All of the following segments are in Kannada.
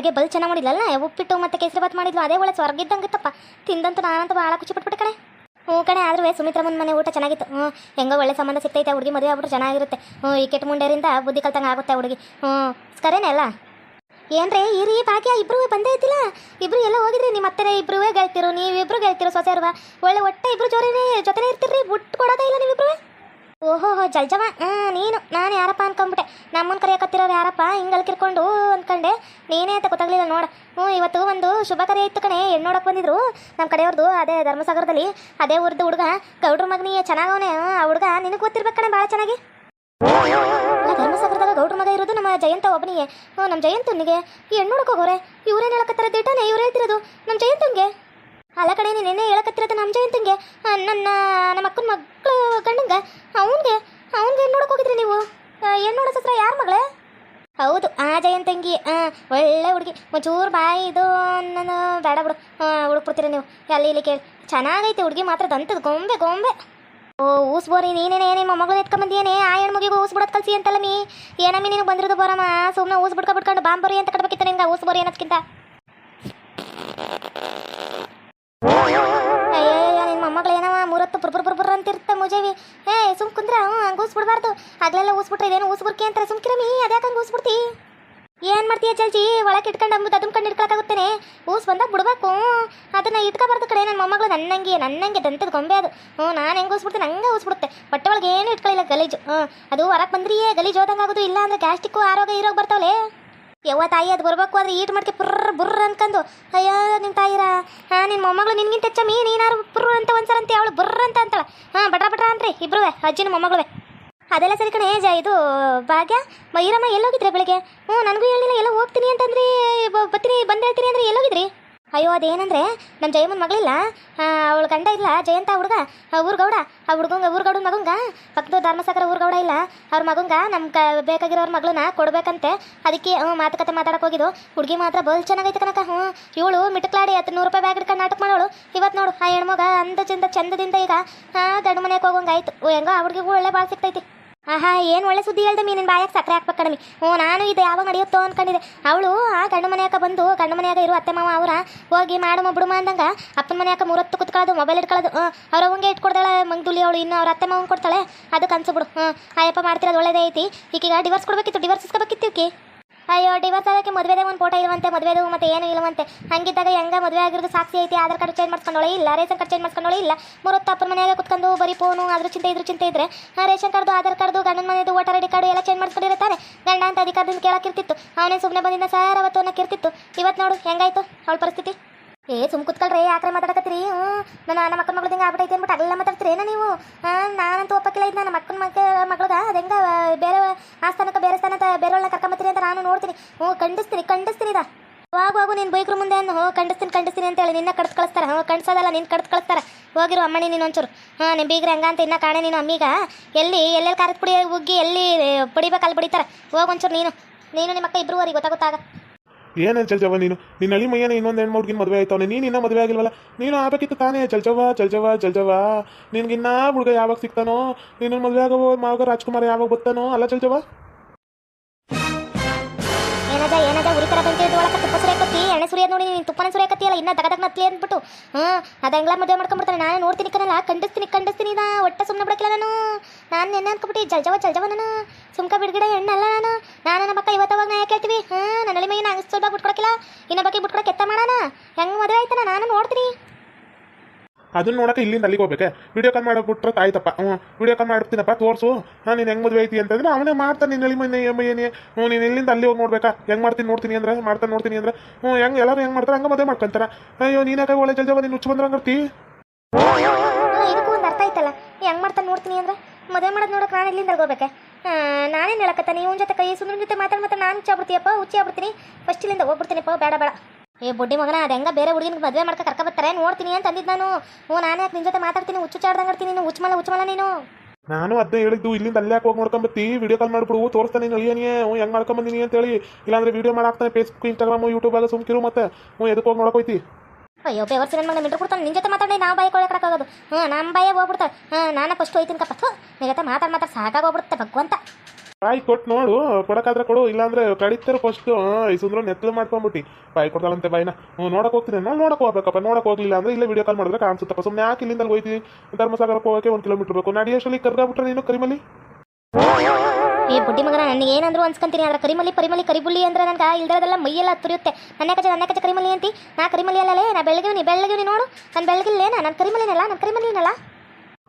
ಅಡುಗೆ ಬಲ್ ಚೆನ್ನಾಗಿ ಮಾಡಿದ್ಲಲ್ಲ, ಉಪ್ಪಿಟ್ಟು ಮತ್ತು ಕೇಸರಿ ಬಾತ್ ಮಾಡಿದ್ಲು, ಅದೇ ಒಳ್ಳೆ ಸ್ವರ್ಗ ಇದ್ದಂಗಿತ್ತಪ್ಪ. ತಿಂದಂತೂ ನಾನಂತೂ ಭಾಳ ಖುಷಿ ಪಟ್ಬಿಟ್ಟೆ ಕಣೆ. ಹ್ಞೂ ಕಣೆ, ಆದ್ರೂ ಸುಮಿತ್ರ ಮುಂದೆ ಮನೆ ಊಟ ಚೆನ್ನಾಗಿತ್ತು. ಹ್ಞೂ, ಹೆಂಗೋ ಒಳ್ಳೆ ಸಂಬಂಧ ಸಿಗ್ತೈತೆ ಹುಡುಗಿ ಮದುವೆ ಆಗ್ಬಿಟ್ರೆ ಚೆನ್ನಾಗಿರುತ್ತೆ. ಹ್ಞೂ, ಈ ಕೆಟ್ಟ ಮುಂಡೆರಿಂದ ಬುದ್ಧಿ ಕಲ್ತಂಗೆ ಆಗುತ್ತೆ ಹುಡುಗಿ. ಹ್ಞೂ, ಕರೇನೆ ಅಲ್ಲ? ಏನ್ರಿ, ಇರಿ, ಭಾಗ್ಯ, ಇಬ್ರು ಬಂದೇ ಇದ್ದಿಲ್ಲ. ಇಬ್ರು ಎಲ್ಲ ಹೋಗಿದ್ರಿ, ನಿಮ್ಮ ಅತ್ತೆ ಇಬ್ರು ಗೆಳ್ತಿರು, ನೀವಿಬ್ರು ಗೆಳ್ತಿರು ಸೊಸೆಯರ್ವ ಒಳ್ಳೆ ಒಟ್ಟೆ ಇಬ್ರು ಜೋರಿನೇ, ಜೊತೆನೇ ಇರ್ತೀರಿ ಬಿಟ್ಟು ಕೊಡೋದೇ ಇಲ್ಲ ನೀವಿಬ್ರು ಓಹೋ ಜಲ್ಜವ ನೀನು, ನಾನು ಯಾರಪ್ಪ ಅನ್ಕೊಂಬಿಟ್ಟೆ ನಮ್ಮನ್ನು ಕರೆಯಕತ್ತಿರೋರು ಯಾರಪ್ಪ? ಹಿಂಗೆ ಅಲ್ಕಿರ್ಕೊಂಡು ಅಂದ್ಕೊಂಡೆ ನೀನೇ ಅಂತ ಗೊತ್ತಾಗ್ಲಿಲ್ಲ ನೋಡ. ಹ್ಞೂ ಇವತ್ತು ಒಂದು ಶುಭ ಕರೆ ಇತ್ತು ಕಣೆ. ಹೆಣ್ಣು ನೋಡಕ್ಕೆ ಬಂದಿದ್ರು. ನಮ್ಮ ಕಡೆಯವ್ರದ್ದು ಅದೇ ಧರ್ಮಸಾಗರದಲ್ಲಿ. ಅದೇ ಊರ್ದು ಹುಡುಗ. ಗೌಡ್ರ ಮಗನಿ ಚೆನ್ನಾಗವನೆ. ಆ ಹುಡುಗ ನಿನಗೆ ಗೊತ್ತಿರ್ಬೇಕು ಕಣೆ ಭಾಳ ಚೆನ್ನಾಗಿ. ಧರ್ಮಸಾಗರದಾಗ ಗೌಡ್ರ ಮಗ ಇರೋದು ನಮ್ಮ ಜಯಂತ ಒಬ್ಬನಿಗೆ. ಹ್ಞೂ ನಮ್ಮ ಜಯಂತನಿಗೆ. ಈ ಹೆಣ್ಣು ನೋಡಕ್ಕೆ ಹೋಗೋರೆ ಇವ್ರೇನು ಹೇಳಕತ್ತಾರ ದಿಟಾನೆ ಇವ್ರು ಹೇಳ್ತಿರೋದು. ನಮ್ಮ ಜಯಂತಂಗೆ. ಅಲ್ಲ ಕಡೆ ನೀನು ಎಣ್ಣೆ ಹೇಳಕತ್ತಿರೋದು ನಮ್ಮ ಜಯಂತಂಗೆ. ನನ್ನ, ನಮ್ಮ ಅಕ್ಕನ ಮಕ್ಕಳು ಗಂಡಂಗೆ ಅವನಿಗೆ ಅವನಿಗೆ ಏನು ನೋಡಕ್ಕೆ ಹೋಗಿದ್ರಿ ನೀವು ಏನು ನೋಡೋ ಸತ್ರ ಯಾರ ಮಗಳೇ ಹೌದು ತಂಗಿ ಒಳ್ಳೆ ಹುಡುಗಿ. ಒಂಚೂರು ಬಾಯಿ ಇದು ನಾನು ಬೇಡ ಬಿಡು. ಹುಡುಕ್ಬಿಡ್ತೀರ ನೀವು. ಅಲ್ಲಿ ಇಲ್ಲಿ ಕೇಳಿ. ಚೆನ್ನಾಗೈತೆ ಹುಡುಗಿ ಮಾತ್ರ, ದಂತದ ಗೊಂಬೆ ಗೊಂಬೆ. ಓ ಊಸ್ ಬೋರಿ ನೀನೇನೆ ನಿಮ್ಮ ಮಗಳು ಎತ್ಕೊಂಬಂದಿಯೇನೆ? ಆ ಹೆಣ್ಮಗಿಗೂ ಊಸ್ ಬಿಡೋದು ಕಲ್ಸಿ ಅಂತಲ್ಲ ಮೀ ಏನಮ್ಮಿ ನಿನಗೆ ಬಂದಿರೋದು ಬರಮ್ಮ? ಸುಮ್ಮನೆ ಊಸ್ ಬಿಡ್ಕೊ ಬಿಟ್ಕೊಂಡು ಬಾಂಬರಿ ಅಂತ ಕಟ್ಬೇಕಿತ್ತು ನಿಂಗೆ ಊಸ್ ಬೋರಿ ಅನ್ನೋದ್ಕಿಂತ. ಅಯ್ಯೋ ನಿಮ್ಮ ಮೊಮ್ಮಗಳು ಏನವ? ಮೂರತ್ತು ಬುರ್ ಬುರ್ ಅಂತಿರ್ತ ಮುಜೇವಿ. ಏ ಸುಮ್ ಕುಂದ್ರ ಹ್ಞೂ ಹಂಗೆ ಊಸ್ ಬಿಡಬಾರ್ದು ಆಗ್ಲೆಲ್ಲ ಊಸ್ ಇದೇನು ಊಸ್ ಬುರ್ಕೆ ಅಂತಾರೆ? ಸುಮ್ಕಿರಮಿ ಅದ್ಯಾಕೆ ಹಂಗೆ ಊಸ್ ಮಾಡ್ತೀಯ ಚಲ್ಜಿ ಒಳಗೆ ಇಟ್ಕೊಂಡು ಅಂಬುದು ಅದನ್ನ ಇಟ್ಕೊಳಕಾಗುತ್ತೇನೆ ಊಸ್ ಬಂದಾಗ ಬಿಡ್ಬೇಕು. ಅದನ್ನ ಇಟ್ಕೋಬಾರ್ದು ಕಡೆ ನನ್ನ ಮೊಮ್ಮಗಳು. ನನ್ನಂಗೆ ನನ್ನಂಗೆ ದಂತದ ಗೊಂಬೆ ಅದು. ಹ್ಞೂ, ನಾನು ಹೆಂಗೆ ಊಸ್ಬಿಡ್ತೇನೆ ಹಂಗೆ ಊಸ್ಬಿಡುತ್ತೆ ಹೊಟ್ಟೆ ಒಳಗೆ ಏನು ಇಟ್ಕೊಳ್ಳಿಲ್ಲ ಗಲೀಜು. ಹ್ಞೂ, ಅದು ಹೊರಗೆ ಬಂದ್ರಿಯೇ ಗಲೀಜು ಹೋದಂಗೆ ಆಗೋದು ಇಲ್ಲ ಅಂದ್ರೆ ಗ್ಯಾಸ್ಟಿಕ್ಕು ಆರೋಗ್ಯ ಇರೋಗಿ ಬರ್ತಾವಲೇ? ಯವ್ವ ತಾಯಿ, ಅದು ಬರ್ಬೇಕು ಆದ್ರೆ ಈಟ್ ಮಾಡ್ಕೆ ಪುರ್ರ ಬುರ್ರ ಅನ್ಕಂದು. ಅಯ್ಯೋ ನಿಮ್ಮ ತಾಯಿರ? ಹಾಂ ನಿನ್ನ ಮೊಮ್ಮಗಳು ನಿನ್ಗಿಂತ ಹೆಚ್ಚಮ್ಮಿ ನೀನಾರು ಪುರ್ರ ಅಂತ ಒಂದ್ಸಲ ಅಂತ, ಅವಳು ಬುರ್ರ ಅಂತ ಅಂತಾಳ. ಹಾಂ, ಬಟ್ರ ಬಟ್ರ ಅನ್ರಿ ಇಬ್ರುವೆ, ಅಜ್ಜಿನ ಮೊಮ್ಮಗಳು ಅದೆಲ್ಲ ಸರಿ ಕಣೆ, ಜ, ಇದು ಭಾಗ್ಯ ಮೈರಮ್ಮ ಎಲ್ಲೋಗಿದ್ರೆ ಬೆಳಿಗ್ಗೆ? ಹ್ಞೂ, ನನಗೂ ಹೇಳಿಲ್ಲ ಎಲ್ಲ ಹೋಗ್ತೀನಿ ಅಂತಂದ್ರೆ ಬತ್ತೀನಿ ಬಂದು ಹೇಳ್ತೀನಿ ಅಂದ್ರೆ ಎಲ್ಲೋಗಿದ್ರಿ? ಅಯ್ಯೋ, ಅದೇನಂದ್ರೆ ನಮ್ಮ ಜಯಮ್ಮನ ಮಗಳಿಲ್ಲ? ಅವಳ ಗಂಡ ಇಲ್ಲ, ಜಯಂತ ಹುಡುಗ ಊರ್ಗೌಡ, ಆ ಹುಡುಗಂಗ, ಊರ್ಗೌಡನ ಮಗಂಗ? ಪಕ್ಕದ ಧರ್ಮಸಾಗರ ಊರ್ಗೌಡ ಇಲ್ಲ, ಅವ್ರ ಮಗಂಗ ನಮ್ಮ ಕ, ಬೇಕಾಗಿರೋರ ಮಗಳನ್ನ ಕೊಡ್ಬೇಕಂತೆ. ಅದಕ್ಕೆ ಮಾತುಕತೆ ಮಾತಾಡಕ್ಕೆ ಹೋಗಿದ್ದು. ಹುಡುಗಿ ಮಾತ್ರ ಬಲ್ ಚೆನ್ನಾಗೈತೆ ಕನಕ ಹ್ಞೂ. ಇವಳು ಮಿಟ್ಕ್ಲಾಡಿ ಹತ್ತು ನೂರು ರೂಪಾಯಿ ಬ್ಯಾಗ್ ಇಟ್ಕೊಂಡು ನಾಟಕ ಮಾಡೋಳು. ಇವತ್ತು ನೋಡು, ಆ ಹೆಣ್ಮಗ ಚಂದ ಚಂದದಿಂದ ಈಗ ಹಾಂ ಗಂಡು ಮನೆಗೆ ಹೋಗಂಗಾಯ್ತು. ಹೆಂಗೋ, ಆ ಹುಡುಗಿಗೂ ಒಳ್ಳೆ ಭಾಳ ಸಿಗ್ತೈತಿ. ಆಹಾ, ಏನು ಒಳ್ಳೆ ಸುದ್ದಿ ಹೇಳ್ದೆ ಮೀನಿನ ಬಾಯಾಗ ಸಕ್ಕರೆ ಹಾಕ್ಬೇಕು ಕಡಿಮೆ ಹ್ಞೂ, ನಾನು ಇದು ಯಾವಾಗ ನಡೆಯುತ್ತೋ ಅನ್ಕೊಂಡಿದ್ದೆ ಅವಳು ಆ ಗಂಡು ಮನೆಯಾಗ ಬಂದು, ಗಂಡು ಮನೆಯಾಗ ಇರು ಅತ್ತೆ ಮಾವ ಅವರ ಹೋಗಿ ಮಾಡಮ್ಮ ಬಿಡುಮ ಅಂದಂಗ ಅಪ್ಪನ ಮನೆಯಾಗ ಮೂರತ್ತು ಕುತ್ಕೊಳ್ಳೋದು ಮೊಬೈಲ್ ಇಟ್ಕೊಳ್ಳೋದು ಅವ್ರ ಅವಂಗೆ ಇಟ್ಕೊಡ್ತಾಳೆ, ಮಂಗ್ದುಲಿ ಅವಳು, ಇನ್ನು ಅವ್ರ ಅತ್ತೆ ಮಾವನ್ ಕೊಡ್ತಾಳೆ. ಅದಕ್ಕೆ ಅನ್ಸ್ಬಿಡು ಹ್ಞೂ ಆಯಪ್ಪ ಮಾಡ್ತಿರೋದು ಒಳ್ಳೇದೇ ಐತಿ. ಈಗೀಗ ಡಿವರ್ಸ್ ಕೊಡ್ಬೇಕಿತ್ತು ಡಿವರ್ಸ್ ಇಸ್ಕೋಬೇಕಿತ್ತು ಈಕಿ. ಅಯ್ಯೋ ಡಿವರ್ಸ್ ಆಗೋಕ್ಕೆ ಮದುವೆದೇ ಒಂದು ಫೋಟೋ ಇಲ್ವಂತೆ ಮದುವೆದು ಮತ್ತೆ ಏನು ಇಲ್ಲವಂತೆ ಹಂಗಿದ್ದಾಗ ಹೆಂಗ ಮದುವೆ ಆಗಿರೋದು ಸಾಕ್ಷಿ ಐತಿ? ಆಧಾರ್ ಕಾರ್ಡ್ ಚೇಂಜ್ ಮಾಡ್ಕೊಂಡೋಳೆ ಇಲ್ಲ, ರೇಷನ್ ಕಾರ್ಡ್ ಚೇಂಜ್ ಮಾಡ್ಕೊಂಡೋಳೆ ಇಲ್ಲ. ಮೂರೊತ್ತು ಅಪ್ಪನ ಮನೆಯಾಗ ಕುತ್ಕೊಂಡು ಬರೀ ಫೋನು ಅದ್ರ ಚಿಂತೆ ಇದ್ರ ಚಿಂತೆ ಇದ್ರೆ, ಆ ರೇಷನ್ ಕಾರ್ಡು ಆಧಾರ್ ಕಾರ್ಡು ಗಂಡನ ಮನೆಯದು ವೋಟರ್ ಐಡಿ ಕಾರ್ಡ್ ಕಾರ್ಡು ಎಲ್ಲ ಚೇಂಜ್ ಮಾಡ್ಕೊಂಡಿರ್ತಾರೆ ಗಂಡ ಅಂತ ಅಧಿಕಾರದಿಂದ ಕೇಳಕ್ಕಿರ್ತಿತ್ತು ಅವನೇ ಸುಮ್ಮನೆ ಬಂದಿದ್ದ ಸಾರ್ ಅವತ್ತು ಅನ್ನಕ್ಕಿರ್ತಿತ್ತು ಇವತ್ತು ನೋಡು, ಹೆಂಗಾಯ್ತು? ಅವಳ ಪರಿಸ್ಥಿತಿ? ಏ, ಸುಮ್ ಕುತ್ಕೊಳ್ರಿ ಯಾಕ್ರೆ ಮಾತಾಡಕತ್ತೀರಿ. ಹ್ಞೂ ನನ್ನ ನಮ್ಮ ಅಕ್ಕನ ಹಿಂಗೆ ಆಗ್ಬಿಟ್ಟೈತೆ ಅಂದ್ಬಿಟ್ಟು ಅಲ್ಲ ಮಾತಾಡ್ತೀರೇನ ನೀವು? ಹಾಂ, ನಾನಂತೂ ಒಪ್ಪಕ್ಕಿಲ್ಲ ಇದ್ನ, ನಮ್ಮ ಅಕ್ಕನ ಮಕ್ಕ ಮಗಳಗ. ಅದಂಗ ಬೇರೆ ಆ ಸ್ಥಾನಕ್ಕೆ ಬೇರೆ ಸ್ಥಾನಕ್ಕೆ ಬೇರೆಯವ್ರನ್ನ ಕರ್ಕೊಂಬತ್ತೀರಿ ಅಂತ ನಾನು ನೋಡ್ತೀನಿ. ಹ್ಞೂ, ಖಂಡಿಸ್ತೀನಿ ಖಂಡಿಸ್ತೀನಿ ಇದ. ಹೋಗು ಹೋಗು, ನೀನು ಬೈಕ್ರ ಮುಂದೆ ಅನ್ನು. ಹೋ ಕಂಡಿಸ್ತೀನಿ ಕಂಡಿಸ್ತೀನಿ ಅಂತ ಹೇಳಿ ನಿನ್ನ ಕಡ್ದು ಕಳಿಸ್ತಾರೆ. ಹ್ಞೂ, ಕಣ್ಸೋದಲ್ಲ, ನೀನು ಕಡ್ದು ಕಳಿಸ್ತಾರೆ. ಹೋಗಿರು ಅಮ್ಮಣಿ ನೀನು ಒಂಚೂರು. ಹಾಂ ನಿಮ್ಮ ಬೀಗ್ರೆ ಹಂಗ ಅಂತ ಇನ್ನ ಕಾಣೆ ನೀನು ಅಮ್ಮೀಗ. ಎಲ್ಲಿ, ಎಲ್ಲೆಲ್ಲಿ ಖಾರದ ಪುಡಿ ಉಗ್ಗಿ, ಎಲ್ಲಿ ಪುಡಿಬೇಕು ಅಲ್ಲಿ ಪಡಿತಾರೆ. ಹೋಗಿ ಒಂಚೂರು ನೀನು. ನೀನು ನಿಮ್ಮ ಅಕ್ಕ ಇಬ್ಬರು ಗೊತ್ತಾಗುತ್ತಾಗ. ಏನೇನು ಚಲ್ಚವ್ವ ನೀನು? ನಿನ್ನ ಅಳಿ ಮೈಯನ ಇನ್ನೊಂದು ಹೆಣ್ಣು ಹುಡುಗಿನ ಮದುವೆ ಆಯ್ತವನೆ ನೀನು ಇನ್ನೂ ಮದುವೆ ಆಗಿಲ್ವಲ್ಲ? ನೀನು ಆಗಬೇಕಿತ್ತು ತಾನೇ, ಚಲ್ಚವ್ವ ಚಲ್ಚವ್ವ ಚಲ್ಚವ್ವ. ನಿನ್ಗಿನ್ನ ಹುಡುಗ ಯಾವಾಗ ಸಿಗ್ತಾನೋ ನೀನು ಮದುವೆ ಆಗೋ ಮಾವಾಗ ರಾಜ್ಕುಮಾರ್ ಯಾವಾಗ ಬರ್ತಾನೋ ಅಲ್ಲ ಚಲ್ಚವ್ವ? ಏನದ ಏನದ ಉರಿತರ ಒಳಕ ತುಪ್ಪ ಎಣ್ಣೆ ಸುರಿಯೋದು ನೋಡಿ, ನೀನು ತುಪ್ಪನ ಸುರಿಯಕತ್ತಿಯಲ್ಲ ಇನ್ನ ದಗದಗ್ ನತ್ಲಿ ಅಂದ್ಬಿಟ್ಟು. ಹಾಂ ಅದು ಹೆಂಗ್ಲ ಮದುವೆ ಮಾಡ್ಕೊಂಡ್ಬಿಡ್ತಾನೆ ನಾನು ನೋಡ್ತೀನಿ ಕಣಲ್ಲ, ಖಂಡಿಸ್ತೀನಿ ಖಂಡಿಸ್ತೀನಿ ನಾ, ಒಟ್ಟೆ ಸುಮ್ಮನೆ ಬಿಡಕ್ಕಿಲ್ಲ ನಾನು. ನಾನು ನೆನ್ನೆ ಅನ್ಕೊಬಿಟ್ಟು ಜಲ್ಜವ ಜಲ್ಜವ ನಾನು. ಸುಮ್ಕ ಬಿಡ್ಗಿಡ ಹೆಣ್ಣಲ್ಲ ನಾನು. ನಾನು ನಮ್ಮ ಪಕ್ಕ ಇವತ್ತವಾಗ ನಾ ಯಾಕೆ ಹೇಳ್ತೀವಿ? ಹಾಂ ನನ್ನ ಅಳಿ ಮೈನ ಹಂಗೆ ಸ್ವಲ್ಪ ಬಿಟ್ಕೊಡಕ್ಕಿಲ್ಲ ಇನ್ನ ಬಗ್ಗೆ ಬಿಟ್ಕೊಡಕ್ಕೆ ಎತ್ತ ಮಾಡೋಣ. ಹೆಂಗೆ ಮದುವೆ ಆಯ್ತಾನ? ನಾನು ನೋಡ್ತೀನಿ. ಅದನ್ನ ನೋಡಕ್ಕೆ ಇಲ್ಲಿಂದ ಅಲ್ಲಿಗೆ ಹೋಗ್ಬೇಕೆ? Video call ಮಾಡೋಬಿಟ್ರೆ ತಾಯ್ತಪ್ಪ. ಹ್ಞೂ ವಿಡಿಯೋ ಕಾಲ್ ಮಾಡ್ತೀನಪ್ಪ ತೋರಿಸು. ಹಾಂ ನೀನು ಹೆಂಗ್ ಮದುವೆ ಐತಿ ಅಂತಂದ್ರೆ ಅವನೇ ಮಾಡ್ತಾನೆ ನಿನ್ನ ಅಳಿ ಮನೆ ಮೈಯನೇ ಹ್ಞೂ, ನೀನು ಇಲ್ಲಿಂದ ಅಲ್ಲಿ ಹೋಗಿ ನೋಡ್ಬೇಕಾ? ಹೆಂಗ್ ಮಾಡ್ತೀನಿ ನೋಡ್ತೀನಿ ಅಂದ್ರೆ, ಮಾಡ್ತಾನೆ ನೋಡ್ತೀನಿ ಅಂದ್ರೆ. ಹ್ಞೂ, ಹೆಂಗ್ ಎಲ್ಲರೂ ಹೆಂಗ್ ಮಾಡ್ತಾರೆ, ಹಂಗೆ ಮದುವೆ ಮಾಡ್ಕೊಂತಾರ. ಅಯ್ಯೋ ನೀನಾಗ ಒಳ್ಳೆ ಜಲ್ಜಾ ನೀನು ಹುಚ್ಚು ಬಂದ್ರೆ ಹಂಗರ್ತಿ ಇದಕ್ಕೂ ಒಂದು ಅರ್ಥ ಐತಲ್ಲ ಹೆಂಗೆ ಮಾಡ್ತಾನೆ ನೋಡ್ತೀನಿ ಅಂದ್ರೆ, ಮದುವೆ ಮಾಡೋದು ನೋಡಕ್ಕೆ ನಾನು ಇಲ್ಲಿಂದ ಹೋಗ್ಬೇಕೆ? ನಾನೇನು ಹೇಳಕತ್ತ ನೀವು ಜೊತೆ ಕೈ ಸುಂದ್ರ ಜೊತೆ ಮಾತಾಡಿ ಮತ್ತೆ ನಾನು ಹುಚ್ಚಾಗ್ಬಿಡ್ತೀಯಪ್ಪ ಹುಚ್ಚಿ ಆಗ್ಬಿಡ್ತೀನಿ. ಫಸ್ಟ್ ಇಲ್ಲಿಂದ ಹೋಗ್ಬಿಡ್ತೀನಿಪ್ಪ, ಬೇಡ ಬೇಡ. ಏ ಬುಡ್ಡಿ ಮಗನ ಅದು ಹೆಂಗ ಬೇರೆ ಹುಡುಗಿನ ಮದುವೆ ಮಾಡ್ಕೊ ಕರ್ಕ ಬರ್ತಾರೆ ನೋಡ್ತೀನಿ ಅಂತ ಅಂದಿದ್ದು ನಾನು. ಹ್ಞೂ ನಾನು ಯಾಕೆ ನಿನ್ನ ಜೊತೆ ಮಾತಾಡ್ತೀನಿ? ಹುಚ್ಚು ಚಾಡ್ದಂಗೆ ಆಡ್ತೀನಿ ನೀನು. ಹುಚ್ಚಮಲ್ಲ ಹುಚ್ಚಮಲ್ಲ ನೀನು. ನಾನು ಅದೇ ಹೇಳಿದ್ದು ಇಲ್ಲಿಂದ ಅಲ್ಲೇ ಯಾಕೆ ಹೋಗಿ ನೋಡ್ಕೊಂಬತ್ತಿ? ವಿಡಿಯೋ ಕಾಲ್ ಮಾಡ್ಬಿಡು ತೋರಿಸ್ತಾನೆ ನೀನು. ಅಳಿಯನಿಯೇ ಹ್ಞೂ ಹೆಂಗೆ ಮಾಡ್ಕೊಂಬಂದಿನಿ ಅಂತ ಹೇಳಿ. ಇಲ್ಲಾಂದ್ರೆ ವಿಡಿಯೋ ಮಾಡಾಕ್ತಾನೆ ಫೇಸ್ಬುಕ್ ಇನ್ಸ್ಟಾಗ್ರಾಮು ಯೂಟ್ಯೂಬಾಗ ಸುಮ್ಕಿರು ಮತ್ತೆ. ಹ್ಞೂ ಎದಕ್ಕೆ ಹೋಗಿ ನೋಡಕೋಯ್ತಿ? ಅಯ್ಯೋ ಬೇವರ್ಸಿ ನನ್ನ ಮಗನ ಮಿಟ್ರು ಕೊಡ್ತಾನೆ. ನಿನ್ನ ಜೊತೆ ಮಾತಾಡಿ ನಾವು ಬಾಯಿ ಕೊಡಕ್ಕಾಗೋದು ಹ್ಞೂ ನಮ್ಮ ಬಾಯೇ ಹೋಗ್ಬಿಡ್ತಾರೆ ಹಾಂ ನಾನು ಫಸ್ಟ್ ಹೋಯ್ತೀನಿ ಕಪ್ಪ. ಜೊತೆ ಮಾತಾಡಿ ಮಾತಾಡಿ ಸಾಕಾಗೋಗ್ಬಿಡುತ್ತೆ ಭಗವಂತ. ಬಾಯಿ ಕೊಟ್ಟು ನೋಡು. ಕೊಡಕಾದ್ರೆ ಕೊಡು. ಇಲ್ಲಾಂದ್ರೆ ಕಡಿತಾರೆ ಫಸ್ಟ್ ಈ ಸುಂದ್ರ ನೆತ್ತಲು ಮಾಡ್ಕೊಂಬಿಟ್ಟು. ಬಾಯಿ ಕೊಡ್ತಾಳಂತೆ ಬಾಯಿನ. ನೋಡಕ್ ಹೋಗ್ತೀನಿ ನಾನು. ನೋಡಕ್ ಹೋಗ್ಬೇಕಪ್ಪ. ನೋಡಕ್ ಹೋಗ್ಲಿಲ್ಲ ಅಂದ್ರೆ ಇಲ್ಲೇ ವಿಡಿಯೋ ಕಾಲ್ ಮಾಡಿದ್ರೆ ಕಾಣಿಸುತ್ತಪ್ಪ. ಸುಮ್ಮನೆ ಯಾಕೆ ಇಲ್ಲಿಂದ ಹೋಯ್ತಿ? ಧರ್ಮಸಾಗರಕ್ಕೆ ಹೋಗೋಕೆ ಒಂದು ಕಿಲೋಮೀಟರ್ ಬೇಕು. ನಡಿಯೋಷ್ಟರಲ್ಲಿ ಕರ್ಗಾಬಿಟ್ರೆ ನೀನು ಕರಿಮಲಿ ಏ, ಬುಡ್ಡಿ ಮಗನ, ನನಗೆ ಏನಂದ್ರು ಅನ್ಸ್ಕೊಂತೀನಿ. ಆದ್ರೆ ಕರಿಮಲಿ ಪರಿಮಲಿ ಕರಿಬುಳ್ಳಿ ಅಂದ್ರೆ ನನಗೆ ಇಲ್ದಿರೋದೆಲ್ಲ ಮೈಯೆಲ್ಲ ತುರಿಯುತ್ತೆ ನನ್ನ ಕಚ ನನ್ನ ಕಚ ಕರಿಮಲಿ ಅಂತಿ? ನಾ ಕರಿಮಲಿ ಅಲ್ಲಲೇ, ನಾ ಬೆಳಗಿವ್ನಿ ಬೆಳಗಿವ್ನಿ ನೋಡು. ನಾನು ಬೆಳಗಿಲ್ಲೇನ ನಾನು ಕರಿಮಲಿನಲ್ಲ ನಾನು ಕರಿಮಲಿನಲ್ಲ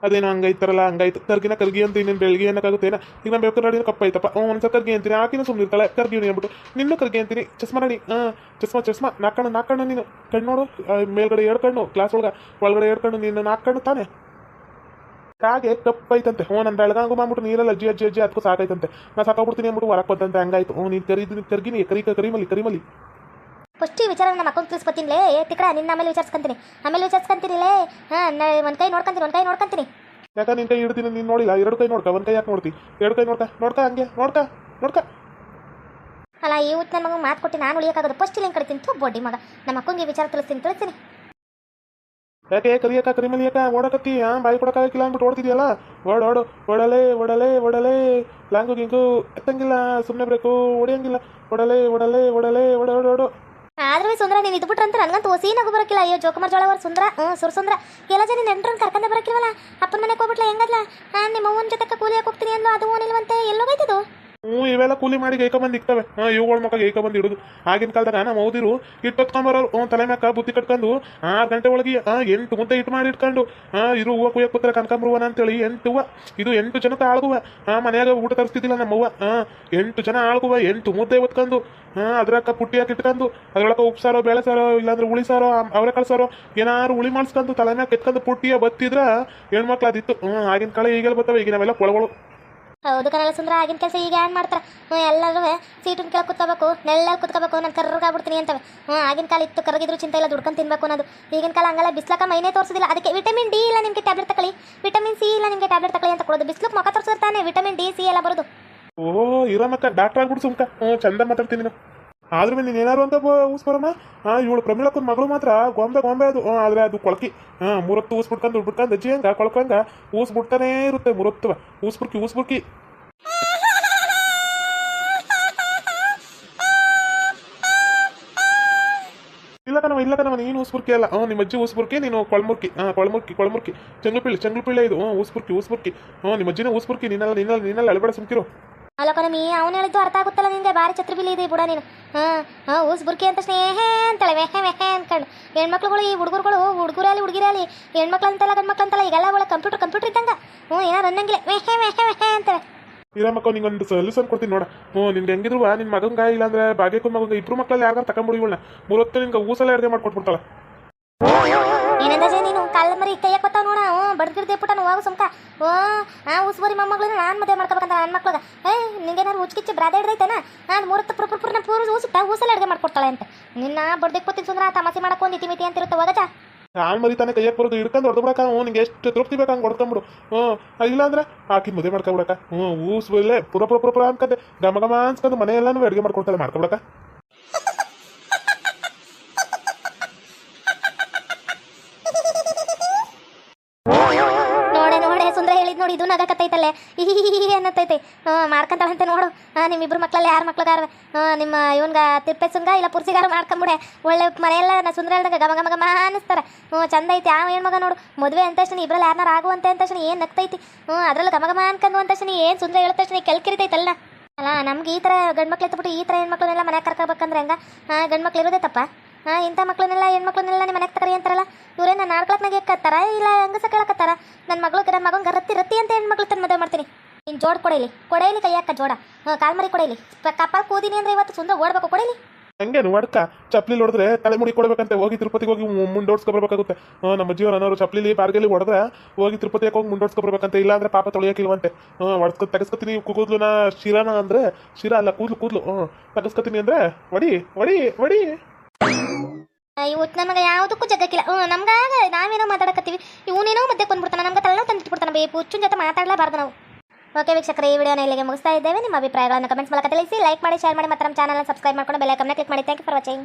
ಅದೇನೋ ಹಂಗೈತಾರಲ್ಲ ಹಂಗಾಯ್ತು ಕರ್ಗಿನ ಕರ್ಗಿ ಅಂತ ಇನ್ನೇನು ಬೆಳಗ್ಗೆ ಏನಕ್ಕಾಗುತ್ತೇನ ಈಗ ನಾನು ಬೇಕಾದ್ರೆ ಕಪ್ಪ ಐತಪ್ಪ ಹ್ಞೂ ಒಂದ್ಸಲ ಕರ್ಗಿ ಅಂತೀನಿ, ಆಕಿನ ಸುಮ್ಮನೆ ಇರ್ತಾಳೆ, ಕರ್ಗಿ ಅಂದ್ಬಿಟ್ಟು ನಿನ್ನೂ ಕರ್ಗಿ ಅಂತೀನಿ, ಚಸ್ಮಾ ನಡಿ ಹಾಂ ಚಸ್ಮಾ ಚಸ್ಮಾ ನಾಲ್ಕಣ್ಣು ನಾಲ್ಕಣ್ಣು ನೀನು, ಕಣ್ಣು ನೋಡು ಮೇಲ್ಗಡೆ ಎರಡು ಕ್ಲಾಸ್ ಒಳಗೆ, ಒಳಗಡೆ ಎರಡು ನಿನ್ನ ನೀನು ನಾಲ್ಕು ಕಣ್ಣು ತಾನೆ? ಹಾಗೆ ಕಪ್ಪೈತಂತೆ ಹ್ಞೂ ನನ್ನ ಬೆಳಗಾಂಗು ಮಾಡ್ಬಿಟ್ಟು ನೀರಲ್ಲ ಅಜ್ಜಿ ಅಜ್ಜಿ ಅಜ್ಜಿ ಅದಕ್ಕೂ ಸಾಕಾಯ್ತಂತೆ. ನಾ ಸಾಕಾಗ್ಬಿಡ್ತೀನಿ ಅಂದ್ಬಿಟ್ಟು ಹೊರಕ್ಕೆ ಬಂತಂತೆ, ಹಂಗಾಯ್ತು. ಹ್ಞೂ, ನೀನು ಕರಿ ಕರ್ಗಿನಿ ಕರಿ ಕರಿಮಲಿ ಕರಿಮಲಿ ಫಸ್ಟ್ ಈ ವಿಚಾರ ನಮ್ಮ ಅಕ್ಕಂಗೆ ತಿಳಿಸ್ಕೊತೀನಿ ಏ ತಿಕ್ಕಡ ನಿನ್ನ ಆಮೇಲೆ ವಿಚಾರಿಸ್ಕೊಂತೀನಿ. ಆಮೇಲೆ ವಿಚಾರಿಸ್ಕೊಂತೀನಿ ಲೇ. ಹಾಂ ಒಂದು ಕೈ ನೋಡ್ಕೊಂತೀನಿ ಒಂದು ಕೈ ನೋಡ್ಕೊಂತೀನಿ. ಯಾಕ ನಿನ್ ಕೈ ಹಿಡ್ತೀನಿ ನೀನು ನೋಡಿಲ್ಲ? ಎರಡು ಕೈ ನೋಡ್ಕ ಒಂದು ಕೈ ಯಾಕೆ ನೋಡ್ತಿ? ಎರಡು ಕೈ ನೋಡ್ಕ ನೋಡ್ಕ ಹಂಗೆ ನೋಡ್ಕ ನೋಡ್ಕ. ಅಲ್ಲ ಈ ಊಟ ನನ್ನ ಮಗ ಮಾತು ಕೊಟ್ಟು ನಾನು ಉಳಿಯೋಕ್ಕಾಗೋದು. ಫಸ್ಟ್ ಇಲ್ಲಿ ಕಡಿತೀನಿ ತು ಬೊಡ್ಡಿ ಮಗ. ನಮ್ಮ ಅಕ್ಕಂಗೆ ವಿಚಾರ ತಿಳಿಸ್ತೀನಿ ತಿಳಿಸ್ತೀನಿ. ಯಾಕೆ ಕರಿಯಕ್ಕ ಕರಿಮಲಿ ಯಾಕ? ಓಡಕತ್ತಿ ಹಾಂ ಬಾಯಿ ಕೊಡಕ್ಕಾಗಿಲ್ಲ ಅಂದ್ಬಿಟ್ಟು ಓಡ್ತಿದ್ಯಲ್ಲ? ಓಡ್ ಓಡು. ಓಡಲೆ ಓಡಲೆ ಓಡಲೆ. ಲಾಂಗು ಗಿಂಗು ಎತ್ತಂಗಿಲ್ಲ. ಸುಮ್ಮನೆ ಬ್ರೇಕು ಓಡಿಯಂಗಿಲ್ಲ. ಓಡಲೆ ಓಡಲೆ ಓಡಲೆ ಓಡ ಓಡ ಓಡು. ಆದ್ರೂ ಸುಂದ್ರ, ನೀನು ಇದು ಬಿಟ್ರಂತ ನನಗಂತೂ ಹೊಸಿ ನಗು ಬರಕಿಲ್ಲ. ಅಯ್ಯೋ, ಜೋಕುಮಾರ್ ಜೋಳ ಅವ್ರ ಸುಂದ್ರ. ಹ್ಞೂ, ಸುರ್ ಸುಂದ್ರ. ಎಲ್ಲ ಜನ ನೆಂಟ್ರನ್ನ ಕರ್ಕೊಂಡೆ ಬರಕಿಲ್ವಲ್ಲ? ಅಪ್ಪನ ಮನೆಗೆ ಹೋಗ್ಬಿಟ್ಲ, ಹೆಂಗದ್ಲ? ನಿಮ್ಮ ಅವ್ವನ ಜೊತೆ ಕೂಲಿ ಹೋಗ್ತೀನಿ ಅಂದ್ಲು, ಅದು ಓನಿಲ್ವಂತೆ ಎಲ್ಲೋಗೈತದು ಹ್ಞೂ, ಇವೆಲ್ಲ ಕೂಲಿ ಮಾಡಿ ಗೈಕ ಬಂದು ಇಕ್ತವೆ. ಹಾಂ, ಇವುಗಳ ಮಕ್ಕ ಗೈಕ ಬಂದು ಇಡುದು. ಆಗಿನ ಕಾಲದಾಗ ನಮ್ಮ ಓದಿರು ಹಿಟ್ಟು ಹೊತ್ಕೊಂಬರೋರು ತಲೆ ಮ್ಯಾಕ ಬುತ್ತಿ ಕಟ್ಕೊಂಡು ಆರು ಗಂಟೆ ಒಳಗೆ, ಆ, ಎಂಟು ಮುದ್ದೆ ಹಿಟ್ಟು ಮಾಡಿ ಇಟ್ಕೊಂಡು ಹಾಂ ಇರು ಹೂವ ಕುಯ್ಯಕ್ಕೆ ಕೂತ್ರೆ ಕನಕಾಂಬ್ರವನ ಅಂತೇಳಿ ಎಂಟು ಹೂವ, ಇದು ಎಂಟು ಜನಕ್ಕೆ ಆಳ್ಗುವ ಆ, ಮನೆಯಾಗ ಊಟ ತರಿಸ್ತಿದ್ದಿಲ್ಲ ನಮ್ಮವ್ವ ಹಾಂ ಎಂಟು ಜನ ಆಳ್ಗುವ, ಎಂಟು ಮುದ್ದೆ ಹೊತ್ಕೊಂಡು ಹಾಂ ಅದ್ರಕ್ಕ ಪುಟ್ಟಿ ಹಾಕಿ ಇಟ್ಕೊಂಡು, ಅದ್ರೊಳಗೆ ಉಪ್ಸಾರೋ ಬೇಳೆ ಸಾರೋ ಇಲ್ಲಾಂದ್ರೆ ಉಳಿ ಸಾರೋ ಅವರೇ ಕಳ್ಸಾರೋ, ಏನಾರು ಉಳಿ ಮಾಡಿಸ್ಕೊಂಡು ತಲೆ ಮ್ಯಾಗ ಎತ್ಕೊಂಡು ಪುಟ್ಟಿಯ ಬತ್ತಿದ್ರ ಹೆಣ್ಮಕ್ಳು ಅದಿತ್ತು. ಹ್ಞೂ ಆಗಿನ ಕಾಲ ಈಗೆಲ್ಲ ಬರ್ತವೆ ಈಗ ನಾವೆಲ್ಲ ಕೊಳಗಳು. ಹೌದು ಕಣಲ್ಲ ಸುಂದ್ರ, ಆಗಿನ ಕೆಲಸ ಈಗ ಏನು ಮಾಡ್ತಾರೆ? ಹ್ಞೂ ಎಲ್ಲರೂ ಸೀಟಿನ ಕೆಳಗೆ ಕುತ್ಕೋಬೇಕು ನೆಳ್ಳಲ್ಲಿ ಕುತ್ಕೋಬೇಕು, ನಾನು ಕರ್ರಗಾಗ್ಬಿಡ್ತೀನಿ ಅಂತವೆ. ಹ್ಞೂ ಆಗಿನ ಕಾಲ ಇತ್ತು, ಕರಗಿದ್ರು ಚಿಂತೆ ಇಲ್ಲ, ದುಡ್ಕೊಂಡು ತಿನ್ಬೇಕು ಅನ್ನೋದು. ಈಗಿನ ಕಾಲ ಹಂಗಲ್ಲ, ಬಿಸ್ಲಕ್ಕ ಮೈನೇ ತೋರಿಸೋದಿಲ್ಲ. ಅದಕ್ಕೆ ವಿಟಮಿನ್ ಡಿ ಇಲ್ಲ ನಿಮಗೆ ಟ್ಯಾಬ್ಲೆಟ್ ತಗೊಳ್ಳಿ. ವಿಟಮಿನ್ ಸಿ ಇಲ್ಲ ನಿಮಗೆ ಟ್ಯಾಬ್ಲೆಟ್ ತಗೊಳ್ಳಿ ಅಂತ ಕೊಡೋದು. ಬಿಸ್ಲಕ್ಕೆ ಮುಖ ತೋರಿಸಿರ್ತಾನೆ ವಿಟಮಿನ್ ಡಿ, ಸಿ ಎಲ್ಲ ಬರೋದು. ಓ ಇರಮಕ್ಕ ಡಾಕ್ಟರ್ ಆಗ್ಬಿಟ್ಟು ಸುಮ್ಕ. ಹ್ಞೂ ಚಂದ ಮಾತಾಡ್ತೀನಿ ನೀನು. ಆದ್ರೂ ನೀನು ಏನಾರು ಅಂತ ಊಸ್ಬರೋಣ ಹಾಂ ಇವಳು ಪ್ರಮೀಳಕ್ಕನ ಮಗಳು ಮಾತ್ರ. ಗೊಂಬೆ ಗೊಂಬೆ ಅದು. ಆದ್ರೆ ಅದು ಕೊಳಕಿ. ಹಾಂ ಮೂರತ್ತು ಊಸ್ ಬಿಟ್ಕೊಂಡು ದುಡ್ಡು ಬಿಟ್ಕೊಂಡು ಅಜ್ಜಿ ಹಂಗ ಕೊಳ್ಕಂಗ ಊಸ್ ಬಿಡ್ತಾನೇ ಇರುತ್ತೆ ಮೂರತ್ತು. ಊಸ್ ಬುರ್ಕಿ ಊಸ್ ಬುರ್ಕಿ ಇಲ್ಲ ಕಣವ ಇಲ್ಲ ಕಣವ ನೀನು ಊಸ್ಬುರ್ಕಿ ಅಲ್ಲ. ಹ್ಞೂ ನಿಮ್ಮ ಅಜ್ಜಿ ಊಸ್ಬುರ್ಕಿ ನೀನು ಕೊಳ್ಮುರ್ಕಿ. ಹಾಂ, ಕೊಳ್ಮುರ್ಕಿ ಕೊಳ್ಮುರ್ಕಿ. ಚಂಗ್ಲಪಿಳ್ಳಿ ಚಂಗ್ಲಪಿಳ್ಳೆ ಇದು. ಹ್ಞೂ ಊಸ್ಬುರ್ಕಿ ಊಸ್ಬುರ್ಕಿ ಹ್ಞೂ ನಿಮ್ಮ ಅಜ್ಜಿನ ಊಸ್ಬುರ್ಕಿ ನಿನ್ನೆಲ್ಲ ನಿನ್ನೆಲ್ಲ ನಿನ್ನೆಲ್ಲ ಅಳಬೇಡ ಸುಮ್ಕಿರು. ಅಲ್ಲ ಕಣಮಿ ಅವನು ಹೇಳಿದ್ದು ಅರ್ಥ ಆಗುತ್ತಲ್ಲ ನಿಂದೆ ಭಾರಿ ಛತ್ರಿ ಬಿಲಿ ಇದೆ ಬುಡ ನೀನು. ಹಾಂ ಹಾಂ ಊಸ್ ಬುರ್ಕಿ ಅಂತ ಸ್ನೇಹೆ ಅಂತಾಳೆ ವೆಹೆ ವೆಹೆ ಅನ್ಕೊಂಡು. ಹೆಣ್ಮಕ್ಳುಗಳು ಈ ಹುಡುಗರುಗಳು ಹುಡುಗರಲ್ಲಿ ಹುಡುಗಿರಲ್ಲಿ ಹೆಣ್ಮಕ್ಳು ಅಂತಲ್ಲ ಗಂಡ್ಮಕ್ಳು ಅಂತಲ್ಲ ಈಗೆಲ್ಲ ಒಳ್ಳೆ ಕಂಪ್ಯೂಟರ್ ಕಂಪ್ಯೂಟರ್ ಇದ್ದಂಗ. ಹ್ಞೂ ಏನಾರು ಅನ್ನಂಗಿಲ್ಲ. ವೆಹೆ ವೆಹೆ ವೆಹೆ ಅಂತಾಳೆ. ಇರಮ್ಮಕ್ಕ ನಿಂಗೊಂದು ಸೊಲ್ಯೂಷನ್ ಕೊಡ್ತೀನಿ ನೋಡ. ಹ್ಞೂ ನಿನ್ಗೆ ಹೆಂಗಿದ್ರು ನಿನ್ನ ಮಗಂಗ ಇಲ್ಲಾಂದ್ರೆ ಭಾಗ್ಯಕ್ಕೂ ಮಗಂಗ ಇಬ್ರು ಮಕ್ಕಳಲ್ಲಿ ಯಾರು ತಗೊಂಡ್ಬಿಡಿ ಇವಳನ್ನ. ಮೂರೊತ್ತು ನಿನ್ಗೆ ಊಸಲ ಅಡುಗೆ ಮಾಡ್ಕೊಟ್ಬಿಡ್ತಾಳೆ. ನೀನು? ಕಾಲ ಮರಿ ಕೈಯ ಕೊತ್ತಾವ ನೋಡ, ಹ್ಞೂ, ಬಡ್ದಿರ್ದೆ ಪುಟ್ಟ ಹೋಗು ಸುಮ್ಕ. ಓ, ಆ, ಉಸ್ಬರಿ ಮೊಮ್ಮಗಳನ್ನ ನಾನು ಮದುವೆ ಮಾಡ್ಕೋಬೇಕಂತ ನನ್ನ ಮಕ್ಳಗ. ಏ, ನಿಂಗೇನಾರು ಉಚ್ಕಿಚ್ಚಿ ಬ್ರಾದೆ ಹಿಡ್ದೈತೇನ? ನಾನು ಮೂರತ್ತು ಪುರ ಪೂರ್ ಪೂರ ಊಸಿಟ್ಟ, ಊಸಲ ಅಡುಗೆ ಮಾಡ್ಕೊಡ್ತಾಳೆ ಅಂತ. ನಿನ್ನ ಬಡ್ದೆ ಕೊತ್ತಿನ ಸುಂದ್ರ ತಮಾಸೆ ಮಾಡಕ್ಕೆ ಒಂದು ಅಂತ ಇರುತ್ತೆ ಹೋಗಜ ನಾನು ಮರಿ ತಾನೇ ಕೈಯಾಗ ಬರೋದು ಹಿಡ್ಕೊಂಡು ಹೊಡೆದು ಬಿಡಕ ಹ್ಞೂ, ನಿಂಗೆ ಎಷ್ಟು ತೃಪ್ತಿ ಬೇಕು ಹಂಗೆ ಹೊಡ್ಕೊಂಬಿಡು ಹ್ಞೂ ಇಲ್ಲಾಂದ್ರೆ ಆಕಿ ಮದುವೆ ಮಾಡ್ಕೊಬಿಡಕ ಹ್ಞೂ ಊಸ್ ಪುರ ಪುರ ಪುರ ಪುರ ಅನ್ಕಂತೆ ಗಮ ಗಮ ಅನ್ಸ್ಕೊಂಡು ಮನೆಯೆಲ್ಲಾನು ಅಡುಗೆ ಮಾಡ್ಕೊಡ್ತಾಳೆ ಮಾಡ್ಕೊಬಿಡಕ ನೋಡಿ ಇದು ನಗಕತ್ತೈತಲ್ಲೇ. ಅನ್ನತ್ತೈತೆ. ಮಾಡ್ಕೊಂತಾಳಂತೆ ನೋಡು. ಹಾಂ, ನಿಮ್ಮಿಬ್ರು ಮಕ್ಕಳಲ್ಲಿ ಯಾರು ಮಕ್ಳಿಗಾರ? ನಿಮ್ಮ ಇವನ್ಗ ತಿಪ್ಪೆಸುಂಗ ಇಲ್ಲ ಪುರ್ಸಿಗಾರ ಮಾಡ್ಕೊಂಬಿಡೆ. ಒಳ್ಳೆ ಮನೆಯೆಲ್ಲ ನಾ ಸುಂದರ ಹೇಳ್ದಂಗೆ ಗಮ ಗಮ ಗಮ ಅನ್ನಿಸ್ತಾರೆ. ಹ್ಞೂ ಚಂದ ಐತಿ. ಏನು ಮಗ ನೋಡು. ಮದುವೆ ಅಂತ ತಕ್ಷಣ ಇಬ್ಬರಲ್ಲಿ ಯಾರನ್ನಾರು ಆಗುವಂತೆ ಅಂತ ತಕ್ಷಣ ಏನು ನಗ್ತೈತಿ? ಹ್ಞೂ ಅದ್ರಲ್ಲಿ ಗಮ ಗಮ ಅನ್ಕೊಂಡು ಅಂತ ತಕ್ಷಣ ಏನು ಸುಂದರ ಹೇಳಿದ ತಕ್ಷಣ ಕೆಲ್ಕಿರಿತೈತಲ್ಲ ಅಲ್ಲ, ನಮ್ಗೆ ಈ ಥರ ಗಂಡು ಮಕ್ಳು ಎತ್ಬಿಟ್ಟು ಈ ಥರ ಹೆಣ್ಮಕ್ಳನ್ನೆಲ್ಲ ಮನೆಗೆ ಕರ್ಕೋಬೇಕಂದ್ರೆ ಹೆಂಗ? ಗಂಡು ಮಕ್ಳು ಇರೋದೇ ತಪ್ಪ. ಹಾಂ, ಇಂಥ ಮಕ್ಳನ್ನೆಲ್ಲ, ಹೆಣ್ಮಕ್ಳನ್ನೆಲ್ಲ ನಿಮ್ಮ ಮನೆಗೆ ತಗರಿ ಅಂತಾರಲ್ಲ ಇವ್ರೇನ ನಾಡ್ಕೊಳಕ್ನಾಗ ಎಕ್ಕತ್ತಾರ ಇಲ್ಲ ಹೆಂಗಸ ಕೇಳಕತ್ತಾರ ನನ್ನ ಮಗಳು ನನ್ನ ಮಗಂಗೆ ರತ್ತಿ ರತ್ತಿ ಅಂತ ಹೆಣ್ಮಕ್ಳು ತನ್ನ ಮದುವೆ ಮಾಡ್ತೀನಿ. ನೀನು ಜೋಡ್ ಕೊಡೈಲಿ ಕೊಡೈಲಿ ಕೈಯಾಕ ಜೋಡ ಕಾಲ್ಮರಿ ಕೊಡೈಲಿ ಕಪಾಲ್ ಕೂದಿನಿ ಅಂದ್ರೆ ಇವತ್ತು ಸುಂದರ ಓಡ್ಬೇಕು ಕೊಡೈಲಿ ಹಂಗೇನು ಹೊಡ್ಕ ಚಪ್ಲಿ ಹೊಡೆದ್ರೆ ತಲೆ ಮುಡಿ ಕೊಡ್ಬೇಕಂತ, ಹೋಗಿ ತಿರುಪತಿಗೆ ಹೋಗಿ ಮುಂದೋಡ್ಸ್ಕೊಬರ್ಬೇಕಾಗುತ್ತೆ ನಮ್ಮ ಜೀವನ ಅನ್ನೋರು ಚಪ್ಲಿಲಿ ಬಾರ್ಗೆಲಿ ಹೊಡೆದ್ರೆ ಹೋಗಿ ತಿರುಪತಿಗೆ ಹೋಗಿ ಮುಂಡೋಡ್ಸ್ಕೊ ಇಲ್ಲ ಅಂದ್ರೆ ಪಾಪ ತೊಳೆಯೋಕಿಲ್ವಂತೆ ಹ್ಞೂ ಹೊಡ್ಸ್ಕೊ ತಗಸ್ಕೊತೀನಿ ಕೂದಲುನ ಶಿರಾನ ಅಂದ್ರೆ, ಶಿರ ಅಲ್ಲ, ಕೂದ್ಲು, ಕೂದಲು ಹ್ಞೂ ತಗಸ್ಕೊತೀನಿ ಅಂದ್ರೆ, ಒಡಿ ಒಡಿ ಒಡಿ. ಇವತ್ತು ನಮಗೆ ಯಾವುದಕ್ಕೂ ಜಗಕ್ಕಿಲ್ಲ. ಹ್ಞೂ ನಮ್ಗಾಗ ನಾವೇನೋ ಮಾತಾಡಕತ್ತೀವಿ. ಇವನೇನೋ ಮಧ್ಯೆ ಬಂದ್ಬಿಡ್ತಾನೆ ನಮ್ಗೆ ತಲೆನೋ ತಂದಿಟ್ಬಿಡ್ತಾನೆ. ಬೇ ಹುಚ್ಚಿನ ಜೊತೆ ಮಾತಾಡಲೇಬಾರ್ದು ನಾವು. ಓಕೆ, ವೀಕ್ಷಕರೆ, ಈ ವಿಡಿಯೋನ ಇಲ್ಲಿಗೆ ಮುಗಿಸ್ತಾ ಇದ್ದೇವೆ. ನಿಮ್ಮ ಅಭಿಪ್ರಾಯಗಳನ್ನು ಕಮೆಂಟ್ಸ್ ಮೂಲಕ ತಿಳಿಸಿ. ಲೈಕ್ ಮಾಡಿ ಶೇರ್ ಮಾಡಿ, ಮತ್ತು ನಮ್ಮ ಚಾನಲ್ನ ಸಬ್ಸ್ಕ್ರೈಬ್ ಮಾಡ್ಕೊಂಡು ಬೆಲ್ ಕಮ್ಮಿ ಕ್ಲಿಕ್ ಮಾಡಿ. Thank you for watching